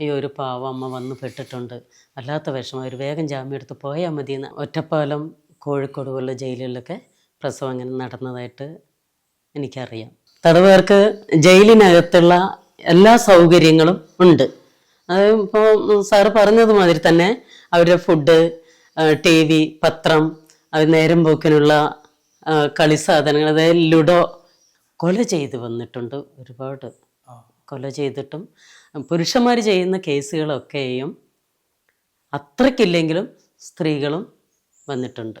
ഈ ഒരു പാവം അമ്മ വന്ന് പെട്ടിട്ടുണ്ട്. അല്ലാത്ത വിഷമം. ഒരു വേഗം ജാമ്യം എടുത്ത് പോയാൽ മതി എന്ന് ഒറ്റപ്പാലം കോഴിക്കോട് പോലുള്ള ജയിലുകളിലൊക്കെ പ്രസവം അങ്ങനെ നടന്നതായിട്ട് എനിക്കറിയാം. തടവുകാർക്ക് ജയിലിനകത്തുള്ള എല്ലാ സൗകര്യങ്ങളും ഉണ്ട്. അത് ഇപ്പോൾ സാറ് പറഞ്ഞത് മാതിരി തന്നെ അവരുടെ ഫുഡ് ടി വി പത്രം അവർ നേരം പോക്കിനുള്ള കളി സാധനങ്ങൾ അതായത് ലുഡോ കൊല ചെയ്ത് വന്നിട്ടുണ്ട് ഒരുപാട്. കൊല ചെയ്തിട്ടും പുരുഷന്മാർ ചെയ്യുന്ന കേസുകളൊക്കെയും അത്രയ്ക്കില്ലെങ്കിലും സ്ത്രീകളും വന്നിട്ടുണ്ട്.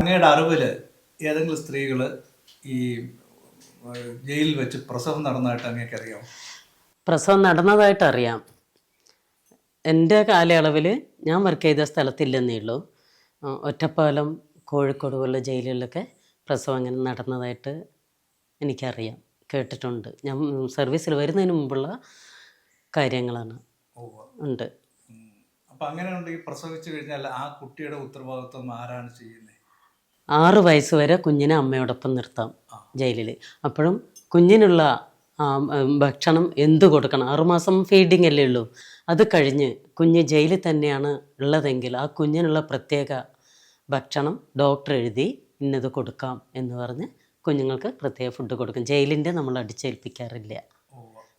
അങ്ങയുടെ അറിവിൽ ഏതെങ്കിലും സ്ത്രീകൾ ഈ ജയിലിൽ വെച്ച് പ്രസവം നടന്നതായിട്ട് അങ്ങേക്ക് അറിയാം പ്രസവം നടന്നതായിട്ട് അറിയാം. എന്റെ കാലയളവിൽ ഞാൻ വർക്ക് ചെയ്ത സ്ഥലത്തില്ലെന്നേ ഉള്ളൂ. ഒറ്റപ്പാലം കോഴിക്കോട് പോലുള്ള ജയിലുകളിലൊക്കെ പ്രസവം അങ്ങനെ നടന്നതായിട്ട് എനിക്കറിയാം. കേട്ടിട്ടുണ്ട്. ഞാൻ സർവീസിൽ വരുന്നതിന് മുമ്പുള്ള കാര്യങ്ങളാണ്. ഉണ്ട്. അപ്പം അങ്ങനെ ഉണ്ടെങ്കിൽ പ്രസവിച്ചു കഴിഞ്ഞാൽ ആ കുട്ടിയുടെ ഉത്തരവാദിത്വം ആരാണ് ചെയ്യുന്നത് ആറ് വയസ്സ് വരെ കുഞ്ഞിനെ അമ്മയോടൊപ്പം നിർത്താം ജയിലിൽ അപ്പോഴും കുഞ്ഞിനുള്ള ഭക്ഷണം എന്ത് കൊടുക്കണം? ആറുമാസം ഫീഡിങ് അല്ലേ ഉള്ളൂ. അത് കഴിഞ്ഞ് കുഞ്ഞ് ജയിലിൽ തന്നെയാണ് ഉള്ളതെങ്കിൽ ആ കുഞ്ഞിനുള്ള പ്രത്യേക ഭക്ഷണം ഡോക്ടർ എഴുതി ഇന്നത് കൊടുക്കാം എന്ന് പറഞ്ഞ് കുഞ്ഞുങ്ങൾക്ക് പ്രത്യേക ഫുഡ് കൊടുക്കും. ജയിലിന്റെ നമ്മൾ അടിച്ചേൽപ്പിക്കാറില്ല.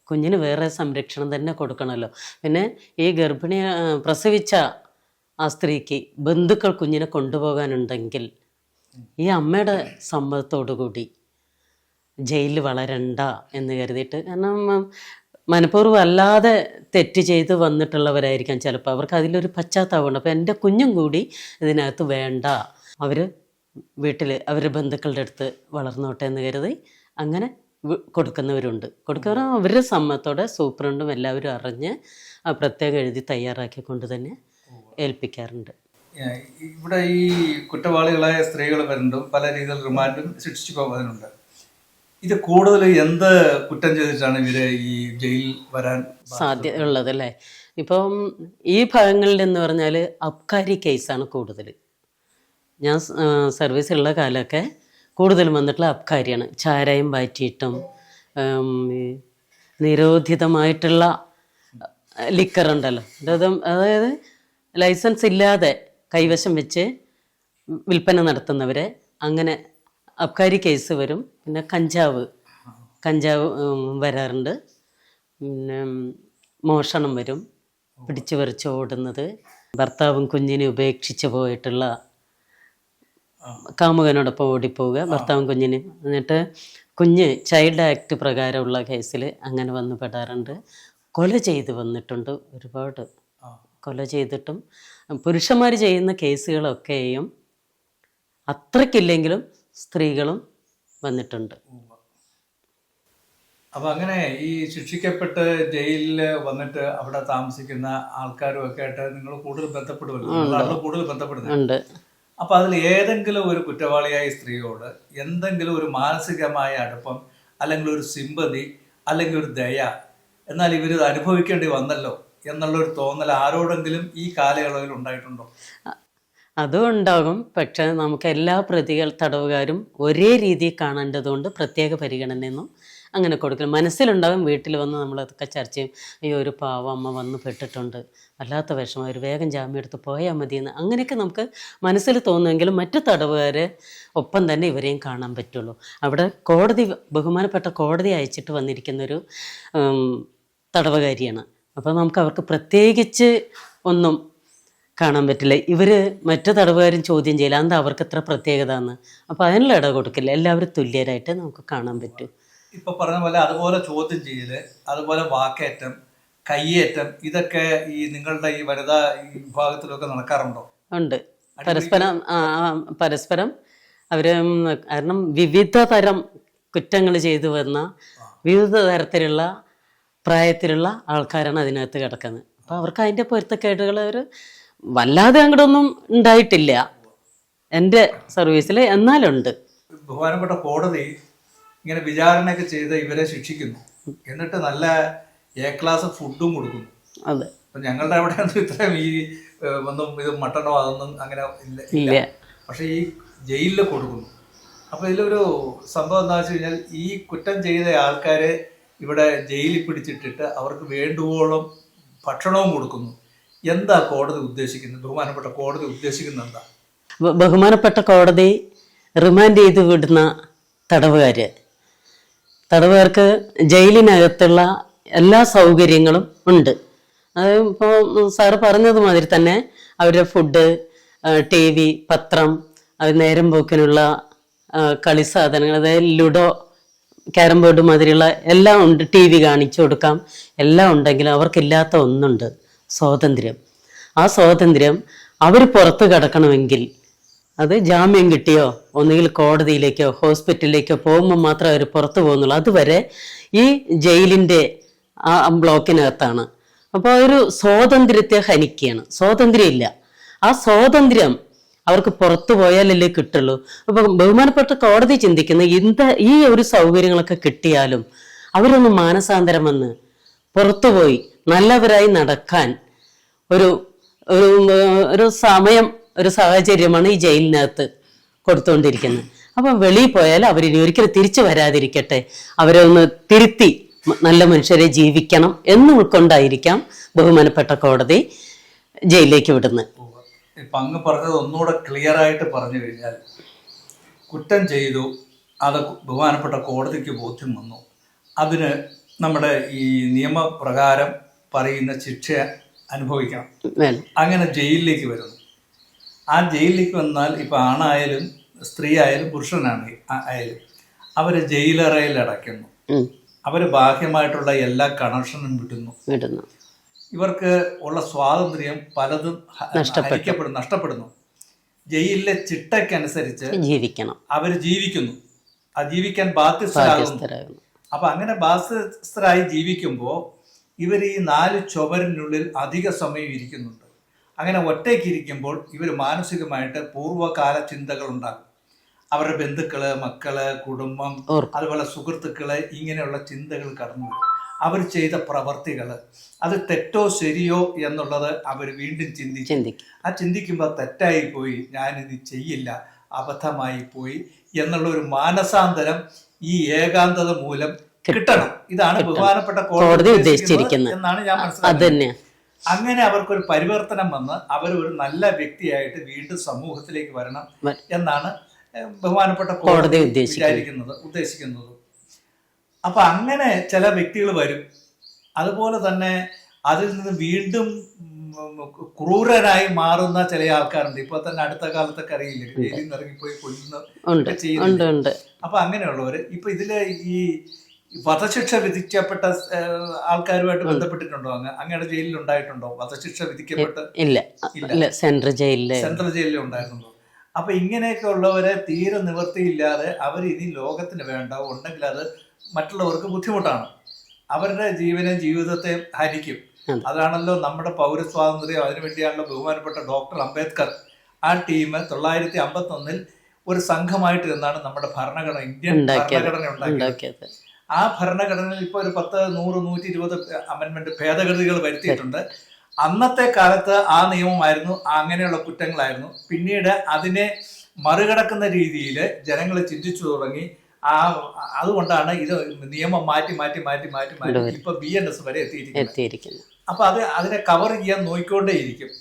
കുഞ്ഞിന് വേറെ സംരക്ഷണം തന്നെ കൊടുക്കണമല്ലോ. പിന്നെ ഈ ഗർഭിണി പ്രസവിച്ച ആ സ്ത്രീക്ക് ബന്ധുക്കൾ കുഞ്ഞിനെ കൊണ്ടുപോകാനുണ്ടെങ്കിൽ ഈ അമ്മയുടെ സമ്മതത്തോടു കൂടി ജയിലിൽ വളരണ്ട എന്ന് കരുതിയിട്ട് കാരണം മനഃപൂർവം അല്ലാതെ തെറ്റ് ചെയ്ത് വന്നിട്ടുള്ളവരായിരിക്കാം ചിലപ്പോൾ. അവർക്ക് അതിലൊരു പശ്ചാത്താപമുണ്ട്. അപ്പോൾ എന്റെ കുഞ്ഞും കൂടി ഇതിനകത്ത് വേണ്ട. അവർ വീട്ടിൽ അവർ ബന്ധുക്കളുടെ അടുത്ത് വളർന്നോട്ടെ എന്ന് കരുതി അങ്ങനെ കൊടുക്കുന്നവരുണ്ട്. കൊടുക്കുന്നവർ അവരുടെ സമ്മതത്തോടെ സൂപ്രണ്ടും എല്ലാവരും അറിഞ്ഞ് ആ പ്രത്യേകം എഴുതി തയ്യാറാക്കിക്കൊണ്ട് തന്നെ ഏൽപ്പിക്കാറുണ്ട്. ഇവിടെ ഈ കുറ്റവാളികളായ സ്ത്രീകൾ വരുന്നതും പല രീതിയിൽ റിമാൻഡും ശിക്ഷിച്ചു പോകുന്നുണ്ട് ഇത് കൂടുതൽ എന്ത് കുറ്റം ചെയ്തിട്ടാണ് ഇവർ ഈ ജയിലിൽ വരാൻ സാധ്യത ഉള്ളത് അല്ലേ ഇപ്പം ഈ ഭാഗങ്ങളിൽ എന്ന് പറഞ്ഞാൽ അബ്കാരി കേസാണ് കൂടുതൽ ഞാൻ സ്- ഉള്ള സർവീസിലുള്ള കാലമൊക്കെ കൂടുതലും വന്നിട്ടുള്ള അബ്കാരിയാണ്. ചാരായം വാറ്റിയിട്ടും നിരോധിതമായിട്ടുള്ള ലിക്കർ ഉണ്ടല്ലോ. അതായത് ലൈസൻസ് ഇല്ലാതെ കൈവശം വെച്ച് വിൽപ്പന നടത്തുന്നവരെ അങ്ങനെ അബ്കാരി കേസ് വരും. പിന്നെ കഞ്ചാവ് കഞ്ചാവ് വരാറുണ്ട്. പിന്നെ മോഷണം വരും. പിടിച്ചു പറിച്ച് ഓടുന്നത്. ഭർത്താവും കുഞ്ഞിനെ ഉപേക്ഷിച്ച് പോയിട്ടുള്ള കാമുകനോടൊപ്പം ഓടിപ്പോവുക ഭർത്താവും കുഞ്ഞിനും. എന്നിട്ട് കുഞ്ഞ് ചൈൽഡ് ആക്ട് പ്രകാരമുള്ള കേസിൽ അങ്ങനെ വന്ന് പെടാറുണ്ട്. കൊല ചെയ്ത് വന്നിട്ടുണ്ട് ഒരുപാട്. കൊല ചെയ്തിട്ടും പുരുഷന്മാർ ചെയ്യുന്ന കേസുകളൊക്കെയും അത്രക്കില്ലെങ്കിലും സ്ത്രീകളും വന്നിട്ടുണ്ട്. അപ്പൊ അങ്ങനെ ഈ ശിക്ഷിക്കപ്പെട്ട് ജയിലിൽ വന്നിട്ട് അവിടെ താമസിക്കുന്ന ആൾക്കാരും ഒക്കെ ആയിട്ട് നിങ്ങൾ കൂടുതൽ ബന്ധപ്പെടുമല്ലോ നിങ്ങളാണല്ലോ കൂടുതൽ ബന്ധപ്പെടുന്നത് ഉണ്ട് അപ്പൊ അതിൽ ഏതെങ്കിലും ഒരു കുറ്റവാളിയായ സ്ത്രീയോട് എന്തെങ്കിലും ഒരു മാനസികമായ അടുപ്പം അല്ലെങ്കിൽ ഒരു സിമ്പതി അല്ലെങ്കിൽ ഒരു ദയ എന്നാൽ ഇവരിത് അനുഭവിക്കേണ്ടി വന്നല്ലോ എന്നുള്ളൊരു തോന്നൽ ആരോടെങ്കിലും ഈ കാലയളവിൽ ഉണ്ടായിട്ടുണ്ടോ? അതും ഉണ്ടാകും പക്ഷെ നമുക്ക് എല്ലാ പ്രതികൾ തടവുകാരും ഒരേ രീതിയിൽ കാണേണ്ടതുകൊണ്ട് പ്രത്യേക പരിഗണനയൊന്നും അങ്ങനെ കൊടുക്കില്ല മനസ്സിലുണ്ടാവും വീട്ടിൽ വന്ന് നമ്മളതൊക്കെ ചർച്ച ചെയ്യും. അയ്യോ ഒരു പാവ അമ്മ വന്ന് പെട്ടിട്ടുണ്ട്. വല്ലാത്ത വിഷമം. ഒരു വേഗം ജാമ്യം എടുത്ത് പോയാൽ മതിയെന്ന്. അങ്ങനെയൊക്കെ നമുക്ക് മനസ്സിൽ തോന്നുമെങ്കിലും മറ്റു തടവുകാരെ ഒപ്പം തന്നെ ഇവരെയും കാണാൻ പറ്റുള്ളൂ. അവിടെ കോടതി ബഹുമാനപ്പെട്ട കോടതി അയച്ചിട്ട് വന്നിരിക്കുന്നൊരു തടവുകാരിയാണ്. അപ്പോൾ നമുക്ക് അവർക്ക് പ്രത്യേകിച്ച് ഒന്നും കാണാൻ പറ്റില്ല. ഇവർ മറ്റു തടവുകാരും ചോദ്യം ചെയ്യില്ല. എന്താ അവർക്ക് എത്ര പ്രത്യേകത എന്ന് അപ്പോൾ അതിനുള്ള ഇട കൊടുക്കില്ല. എല്ലാവരും തുല്യരായിട്ട് നമുക്ക് കാണാൻ പറ്റും. ഇപ്പൊ പറഞ്ഞ പോലെ അതുപോലെ ചോദ്യം ചെയ്യൽ അതുപോലെ വാക്കേറ്റം കയ്യേറ്റം ഇതൊക്കെ ഈ നിങ്ങളുടെ ഈ വനിതാ ഈ വിഭാഗത്തിലൊക്കെ നടക്കാറുണ്ടോ? ഉണ്ട്. പരസ്പരം പരസ്പരം അവർ കാരണം വിവിധ തരം കുറ്റങ്ങൾ ചെയ്തു വന്ന വിവിധ തരത്തിലുള്ള പ്രായത്തിലുള്ള ആൾക്കാരാണ് അതിനകത്ത് കിടക്കുന്നത്. അപ്പോൾ അവർക്ക് അതിന്റെ പൊരുത്തക്കേടുകൾ അവർ വല്ലാതെ അങ്ങോട്ടൊന്നും ഉണ്ടായിട്ടില്ല. എന്റെ സർവീസിൽ എന്നാലുണ്ട്. ബഹുമാനപ്പെട്ട കോടതി ഇങ്ങനെ വിചാരണയൊക്കെ ചെയ്ത് ഇവരെ ശിക്ഷിക്കുന്നു. എന്നിട്ട് നല്ല എ ക്ലാസ് ഫുഡും കൊടുക്കുന്നു. അതെ. അപ്പൊ ഞങ്ങളുടെ അവിടെ ഒന്നും ഇത്രയും ഈ ഒന്നും ഇത് മട്ടണോ അതൊന്നും അങ്ങനെ ഇല്ല ഇല്ല. പക്ഷെ ഈ ജയിലിൽ കൊടുക്കുന്നു. അപ്പൊ ഇതിലൊരു സംഭവം എന്താ വെച്ച് കഴിഞ്ഞാൽ ഈ കുറ്റം ചെയ്ത ആൾക്കാരെ ഇവിടെ ജയിലിൽ പിടിച്ചിട്ടിട്ട് അവർക്ക് വേണ്ടുവോളം ഭക്ഷണവും കൊടുക്കുന്നു. എന്താ കോടതി ഉദ്ദേശിക്കുന്നത്? ബഹുമാനപ്പെട്ട കോടതി ഉദ്ദേശിക്കുന്നത് എന്താ? ബഹുമാനപ്പെട്ട കോടതി റിമാൻഡ് ചെയ്ത് വിടുന്ന തടവുകാര്. തടവുകാർക്ക് ജയിലിനകത്തുള്ള എല്ലാ സൗകര്യങ്ങളും ഉണ്ട്. അത് ഇപ്പോൾ സാറ് പറഞ്ഞതുമാതിരി തന്നെ അവരുടെ ഫുഡ് ടി വി പത്രം അവർ നേരം പോക്കിനുള്ള കളി സാധനങ്ങൾ അതായത് ലുഡോ ക്യാരം ബോർഡ് മാതിരിയുള്ള എല്ലാം ഉണ്ട്. ടി വി കാണിച്ചു കൊടുക്കാം. എല്ലാം ഉണ്ടെങ്കിലും അവർക്കില്ലാത്ത ഒന്നുണ്ട്. സ്വാതന്ത്ര്യം. ആ സ്വാതന്ത്ര്യം അവർ പുറത്ത് കിടക്കണമെങ്കിൽ അത് ജാമ്യം കിട്ടിയോ? ഒന്നുകിൽ കോടതിയിലേക്കോ ഹോസ്പിറ്റലിലേക്കോ പോകുമ്പോൾ മാത്രമേ അവർ പുറത്തു പോകുന്നുള്ളൂ. അതുവരെ ഈ ജയിലിന്റെ ആ ബ്ലോക്കിനകത്താണ്. അപ്പോൾ ഒരു സ്വാതന്ത്ര്യത്തെ ഹനിക്കുകയാണ്. സ്വാതന്ത്ര്യമില്ല. ആ സ്വാതന്ത്ര്യം അവർക്ക് പുറത്തു പോയാലല്ലേ കിട്ടുള്ളൂ. അപ്പോൾ ബഹുമാനപ്പെട്ട കോടതി ചിന്തിക്കുന്ന ഇന്ത ഈ ഒരു സൗകര്യങ്ങളൊക്കെ കിട്ടിയാലും അവരൊന്ന് മാനസാന്തരം വന്ന് പുറത്തുപോയി നല്ലവരായി നടക്കാൻ ഒരു ഒരു ഒരു സമയം ഒരു സാഹചര്യമാണ് ഈ ജയിലിനകത്ത് കൊടുത്തുകൊണ്ടിരിക്കുന്നത് അപ്പം വെളിയിൽ പോയാൽ അവരിനി ഒരിക്കലും തിരിച്ചു വരാതിരിക്കട്ടെ. അവരെ ഒന്ന് തിരുത്തി നല്ല മനുഷ്യരെ ജീവിക്കണം എന്ന് ഉൾക്കൊണ്ടായിരിക്കാം ബഹുമാനപ്പെട്ട കോടതി ജയിലിലേക്ക് വിടുന്നത്. ഇപ്പം അങ്ങ് പറഞ്ഞത് ഒന്നുകൂടെ ക്ലിയർ ആയിട്ട് പറഞ്ഞു കഴിഞ്ഞാൽ കുറ്റം ചെയ്തു അത് ബഹുമാനപ്പെട്ട കോടതിക്ക് ബോധ്യം വന്നു. അതിന് നമ്മുടെ ഈ നിയമപ്രകാരം പറയുന്ന ശിക്ഷ അനുഭവിക്കണം. അങ്ങനെ ജയിലിലേക്ക് വരുന്നു. ആ ജയിലിലേക്ക് വന്നാൽ ഇപ്പം ആണായാലും സ്ത്രീ ആയാലും പുരുഷനാണ് ആയാലും അവരെ ജയിലറയിൽ അടയ്ക്കുന്നു. അവരെ ബാഹ്യമായിട്ടുള്ള എല്ലാ കണക്ഷനും വിടുന്നു. വിടുന്നു. ഇവർക്ക് ഉള്ള സ്വാതന്ത്ര്യം പലതും. ഹരിക്കപ്പെടുന്നു നഷ്ടപ്പെടുന്നു. ജയിലിലെ ചിട്ടയ്ക്കനുസരിച്ച് ജീവിക്കണം. അവർ ജീവിക്കുന്നു. ആ ജീവിക്കാൻ ബാധ്യസ്ഥരാകുന്നു. ബാധ്യസ്ഥരാകുന്നു. അപ്പൊ അങ്ങനെ ബാധ്യസ്ഥരായി ജീവിക്കുമ്പോൾ ഇവർ ഈ നാല് ചുവരിനുള്ളിൽ അധിക സമയം ഇരിക്കുന്നുണ്ട്. അങ്ങനെ ഒറ്റയ്ക്ക് ഇരിക്കുമ്പോൾ ഇവർ മാനസികമായിട്ട് പൂർവകാല ചിന്തകൾ ഉണ്ടാകും അവരുടെ ബന്ധുക്കൾ മക്കൾ കുടുംബം അതുപോലെ സുഹൃത്തുക്കൾ ഇങ്ങനെയുള്ള ചിന്തകൾ കടന്നു അവർ ചെയ്ത പ്രവർത്തികൾ അത് തെറ്റോ ശരിയോ എന്നുള്ളത് അവർ വീണ്ടും ചിന്തിക്കും. ആ ചിന്തിക്കുമ്പോൾ തെറ്റായി പോയി ഞാനിത് ചെയ്യില്ല അബദ്ധമായി പോയി എന്നുള്ള ഒരു മാനസാന്തരം ഈ ഏകാന്തത മൂലം കിട്ടണം. ഇതാണ് ബഹുമാനപ്പെട്ട കോടതി ഉദ്ദേശിച്ചിരിക്കുന്നത്. എന്നാണ് ഞാൻ മനസ്സിലാക്കുന്നത്. അങ്ങനെ അവർക്കൊരു പരിവർത്തനം വന്ന് അവർ ഒരു നല്ല വ്യക്തിയായിട്ട് വീണ്ടും സമൂഹത്തിലേക്ക് വരണം എന്നാണ് ബഹുമാനപ്പെട്ട കോടതി. വിചാരിക്കുന്നത് ഉദ്ദേശിക്കുന്നത്. അപ്പൊ അങ്ങനെ ചില വ്യക്തികൾ വരും. അതുപോലെ തന്നെ അതിൽ നിന്ന് വീണ്ടും ക്രൂരനായി മാറുന്ന ചില ആൾക്കാരുണ്ട്. ഇപ്പൊ തന്നെ അടുത്ത കാലത്തൊക്കെ അറിയില്ലേ ജയിലിൽ നിന്ന് ഇറങ്ങിപ്പോയി കൊല്ലുന്ന അപ്പൊ അങ്ങനെയുള്ളവര് ഇപ്പൊ ഇതിൽ ഈ വധശിക്ഷ വിധിക്കപ്പെട്ട ആൾക്കാരുമായിട്ട് ബന്ധപ്പെട്ടിട്ടുണ്ടോ അങ്ങ്? അങ്ങയുടെ ജയിലിൽ ഉണ്ടായിട്ടുണ്ടോ വധശിക്ഷ വിധിക്കപ്പെട്ട് ഇല്ല. ഇല്ല. സെൻട്രൽ ജയിലിൽ സെൻട്രൽ ജയിലിൽ ഉണ്ടായിരുന്നുള്ളൂ അപ്പൊ ഇങ്ങനെയൊക്കെ ഉള്ളവരെ തീരെ നിവൃത്തിയില്ലാതെ അവർ ഇനി ലോകത്തിന് വേണ്ട ഉണ്ടെങ്കിൽ അത് മറ്റുള്ളവർക്ക് ബുദ്ധിമുട്ടാണ്. അവരുടെ ജീവനെ ജീവിതത്തെ ഹരിക്കും അതെ. അതാണല്ലോ നമ്മുടെ പൗരസ്വാതന്ത്ര്യം. അതിനുവേണ്ടിയാണല്ലോ ബഹുമാനപ്പെട്ട ഡോക്ടർ അംബേദ്കർ ആ ടീം തൊള്ളായിരത്തി അമ്പത്തി ഒന്നിൽ ഒരു സംഘമായിട്ട് നിന്നാണ് നമ്മുടെ ഭരണഘടന ഇന്ത്യൻ. ഭരണഘടന ഉണ്ടാക്കിയത്. ആ ഭരണഘടനയിൽ ഇപ്പോൾ ഒരു പത്ത് നൂറ് നൂറ്റി ഇരുപത് അമെന്മെന്റ് ഭേദഗതികൾ വരുത്തിയിട്ടുണ്ട്. അന്നത്തെ കാലത്ത് ആ നിയമമായിരുന്നു അങ്ങനെയുള്ള കുറ്റങ്ങളായിരുന്നു. പിന്നീട് അതിനെ മറികടക്കുന്ന രീതിയിൽ ജനങ്ങൾ ചിന്തിച്ചു തുടങ്ങി. ആ അതുകൊണ്ടാണ് ഇത് നിയമം മാറ്റി മാറ്റി മാറ്റി മാറ്റി മാറ്റി. ഇപ്പൊ ബി എൻ എസ് വരെ എത്തിയിരിക്കുന്നത്. എത്തിയിരിക്കുന്നു. അപ്പൊ അത് അതിനെ കവർ ചെയ്യാൻ നോക്കിക്കൊണ്ടേയിരിക്കും.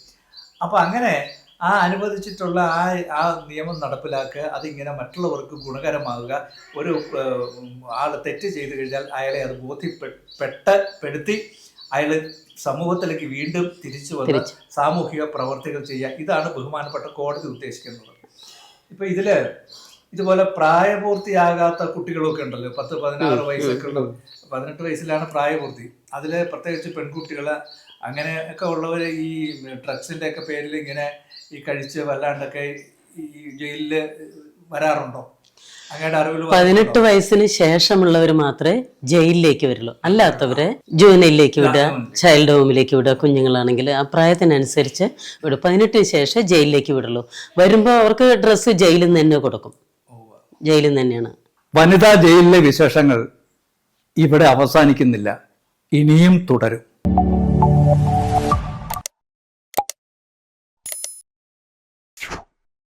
അപ്പൊ അങ്ങനെ ആ അനുവദിച്ചിട്ടുള്ള ആ ആ നിയമം നടപ്പിലാക്കുക അതിങ്ങനെ മറ്റുള്ളവർക്ക് ഗുണകരമാകുക ഒരു ആൾ ആൾ തെറ്റ് ചെയ്തു കഴിഞ്ഞാൽ അയാളെ അത് ബോധ്യപ്പെട്ട് പെടുത്തി അയാൾ സമൂഹത്തിലേക്ക് വീണ്ടും തിരിച്ചു വന്ന് സാമൂഹിക പ്രവർത്തികൾ ചെയ്യുക. ഇതാണ് ബഹുമാനപ്പെട്ട കോടതി ഉദ്ദേശിക്കുന്നത്. ഇപ്പൊ ഇതിൽ ഇതുപോലെ പ്രായപൂർത്തിയാകാത്ത കുട്ടികളൊക്കെ ഉണ്ടല്ലോ. പത്ത് പതിനാറ് വയസ്സൊക്കെ ഉള്ള പതിനെട്ട് വയസ്സിലാണ് പ്രായപൂർത്തി. അതിൽ പ്രത്യേകിച്ച് പെൺകുട്ടികൾ അങ്ങനെയൊക്കെ ഉള്ളവർ ഈ ഡ്രഗ്സിന്റെ ഒക്കെ പേരിൽ ഇങ്ങനെ ഈ കഴിച്ച് വല്ലാണ്ടൊക്കെ ഈ ജയിലിൽ വരാറുണ്ടോ? പതിനെട്ട് വയസ്സിന് ശേഷമുള്ളവർ മാത്രമേ ജയിലിലേക്ക് വരുള്ളൂ. അല്ലാത്തവരെ ജൂനയിലേക്ക് വിടുക ചൈൽഡ് ഹോമിലേക്ക് വിടുക കുഞ്ഞുങ്ങളാണെങ്കിൽ ആ പ്രായത്തിനനുസരിച്ച് വിടും പതിനെട്ടിന് ശേഷം ജയിലിലേക്ക് വിടുള്ളൂ. വരുമ്പോൾ അവർക്ക് ഡ്രസ്സ് ജയിലിൽ നിന്ന് തന്നെ കൊടുക്കും. ജയിലിൽ നിന്ന് തന്നെയാണ്. വനിതാ ജയിലിലെ വിശേഷങ്ങൾ ഇവിടെ അവസാനിക്കുന്നില്ല. ഇനിയും തുടരും.